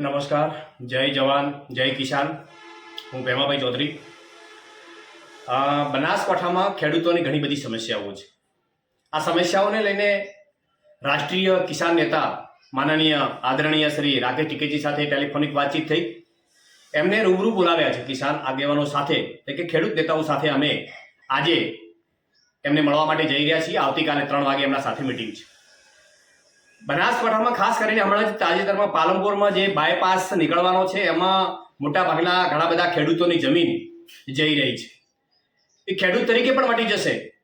નમસ્કાર, જય જવાન, જય કિસાન. હું ભેમાભાઈ ચૌધરી. બનાસકાંઠામાં ખેડૂતોની ઘણી બધી સમસ્યાઓ છે. આ સમસ્યાઓને લઈને રાષ્ટ્રીય કિસાન નેતા માનનીય આદરણીય શ્રી રાકેશ ટીકેજી સાથે ટેલિફોનિક વાતચીત થઈ. એમને રૂબરૂ બોલાવ્યા છે કિસાન આગેવાનો સાથે, એટલે કે ખેડૂત નેતાઓ સાથે અમે આજે એમને મળવા માટે જઈ રહ્યા છીએ. આવતીકાલે ત્રણ વાગે એમના સાથે મિટિંગ છે. બનાસકાંઠામાં ખાસ કરીને હમણાં જ તાજેતરમાં પાલનપુરમાં જે બાયપાસ નીકળવાનો છે, એમાં મોટા ભાગના ઘણા બધા ખેડૂતોની જમીન જઈ રહી છે. એ ખેડૂત તરીકે પણ મટી જશે.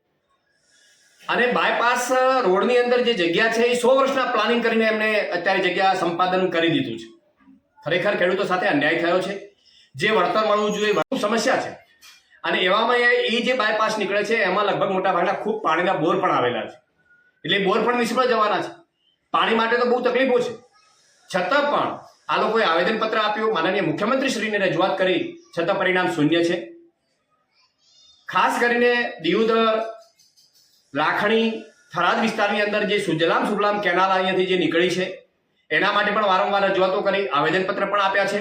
અને બાયપાસ રોડની અંદર જે જગ્યા છે, એ સો વર્ષના પ્લાનિંગ કરીને એમને અત્યારે જગ્યા સંપાદન કરી દીધું છે. ખરેખર ખેડૂતો સાથે અન્યાય થયો છે. જે વળતર મળવું જોઈએ, એ સમસ્યા છે. અને એવામાં એ જે બાયપાસ નીકળે છે, એમાં લગભગ મોટા ભાગના ખૂબ પાણીના બોર પણ આવેલા છે. એટલે બોર પણ નિષ્ફળ જવાના છે. પાણી માટે તો બહુ તકલીફો છે. છતાં પણ આ લોકોએ આવેદનપત્ર આપ્યું. માનનીય મુખ્યમંત્રીશ્રીને રજૂઆત કરી. છતાં પરિણામ શૂન્ય છે. ખાસ કરીને દિયોદર, લાખણી, થરાદ વિસ્તારની અંદર જે સુજલામ સુજલામ કેનાલ અહીંયાથી જે નીકળી છે, એના માટે પણ વારંવાર રજૂઆતો કરી, આવેદનપત્ર પણ આપ્યા છે.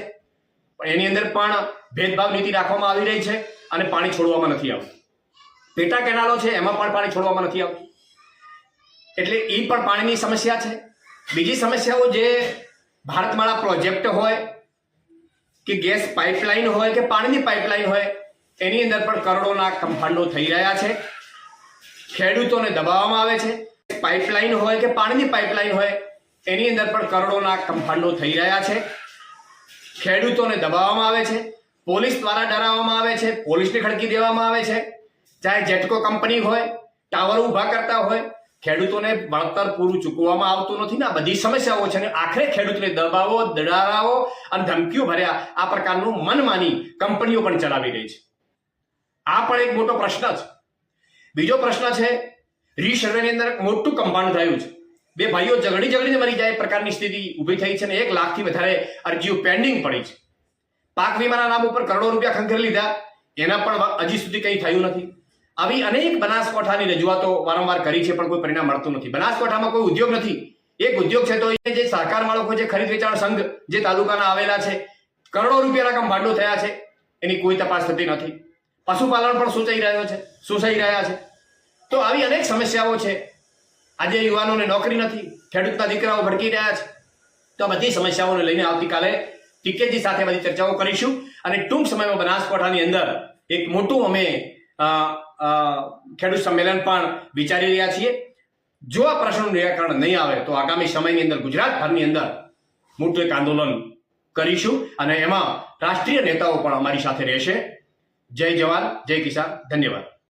એની અંદર પણ ભેદભાવ નીતિ રાખવામાં આવી રહી છે અને પાણી છોડવામાં નથી આવતું. પેટા કેનાલો છે, એમાં પણ પાણી છોડવામાં નથી આવતું. એટલે એ પણ પાણીની સમસ્યા છે. બીજી સમસ્યાઓ જે ભારતમાળા પ્રોજેક્ટ હોય કે ગેસ પાઇપલાઇન હોય કે પાણીની પાઇપલાઇન હોય, એની અંદર પણ કરોડોના કૌભાંડો થઈ રહ્યા છે. ખેડૂતોને દબાવવામાં આવે છે. પાઇપલાઇન હોય કે પાણીની પાઇપલાઇન હોય, એની અંદર પણ કરોડોના કૌભાંડો થઈ રહ્યા છે. ખેડૂતોને દબાવવામાં આવે છે. પોલીસ દ્વારા ડરાવવામાં આવે છે. પોલીસને ખડકી દેવામાં આવે છે. ચાહે જેટકો કંપની હોય, ટાવર ઊભા કરતા હોય ખેડૂતોને વળતર પૂરું ચૂકવવામાં આવતું નથી ને આ બધી સમસ્યાઓ છે અને આખરે ખેડૂતને દબાવો દડારાઓ અને ધમકીઓ ભર્યા. આ પ્રકારનું મનમાની કંપનીઓ પણ ચલાવી રહી છે. આ પણ એક મોટો પ્રશ્ન છે. બીજો પ્રશ્ન છે, રીસર્વેની અંદર એક મોટું કૌભાંડ થયું છે. બે ભાઈઓ ઝઘડી ઝઘડીને મરી જાય એ પ્રકારની સ્થિતિ ઊભી થઈ છે અને એક લાખથી વધારે અરજીઓ પેન્ડિંગ પડી છે. પાક વીમાના નામ ઉપર કરોડો રૂપિયા ખંખેરી લીધા. એના પણ હજી સુધી કંઈ થયું નથી. આવી અનેક બનાસકાંઠાની રજૂઆતો વારંવાર કરી છે, પણ કોઈ પરિણામ મળતું નથી. બનાસકાંઠામાં કોઈ ઉદ્યોગ નથી. એક ઉદ્યોગ છે તો એ જે સહકાર માળખો છે, ખરીદ વેચાણ સંઘ જે તાલુકાના આવેલા છે, કરોડો રૂપિયાના કૌભાંડો થયા છે, એની કોઈ તપાસ થતી નથી. પશુપાલન પણ સૂચાઈ રહ્યો છે સૂસાઈ રહ્યા છે. તો આવી અનેક સમસ્યાઓ છે. આજે યુવાનોને નોકરી નથી, ખેડૂતના દીકરાઓ ભટકી રહ્યા છે. તો આ બધી સમસ્યાઓને લઈને આવતીકાલે ટીકેજી સાથે બધી ચર્ચાઓ કરીશું. અને ટૂંક સમયમાં બનાસકાંઠાની અંદર એક મોટું અમે ખેડૂત સંમેલન પણ વિચારી રહ્યા છીએ. જો આ પ્રશ્નનું નિરાકરણ નહીં આવે, તો આગામી સમયની અંદર ગુજરાતભરની અંદર મોટું એક આંદોલન કરીશું અને એમાં રાષ્ટ્રીય નેતાઓ પણ અમારી સાથે રહેશે. જય જવાન, જય કિસાન, ધન્યવાદ.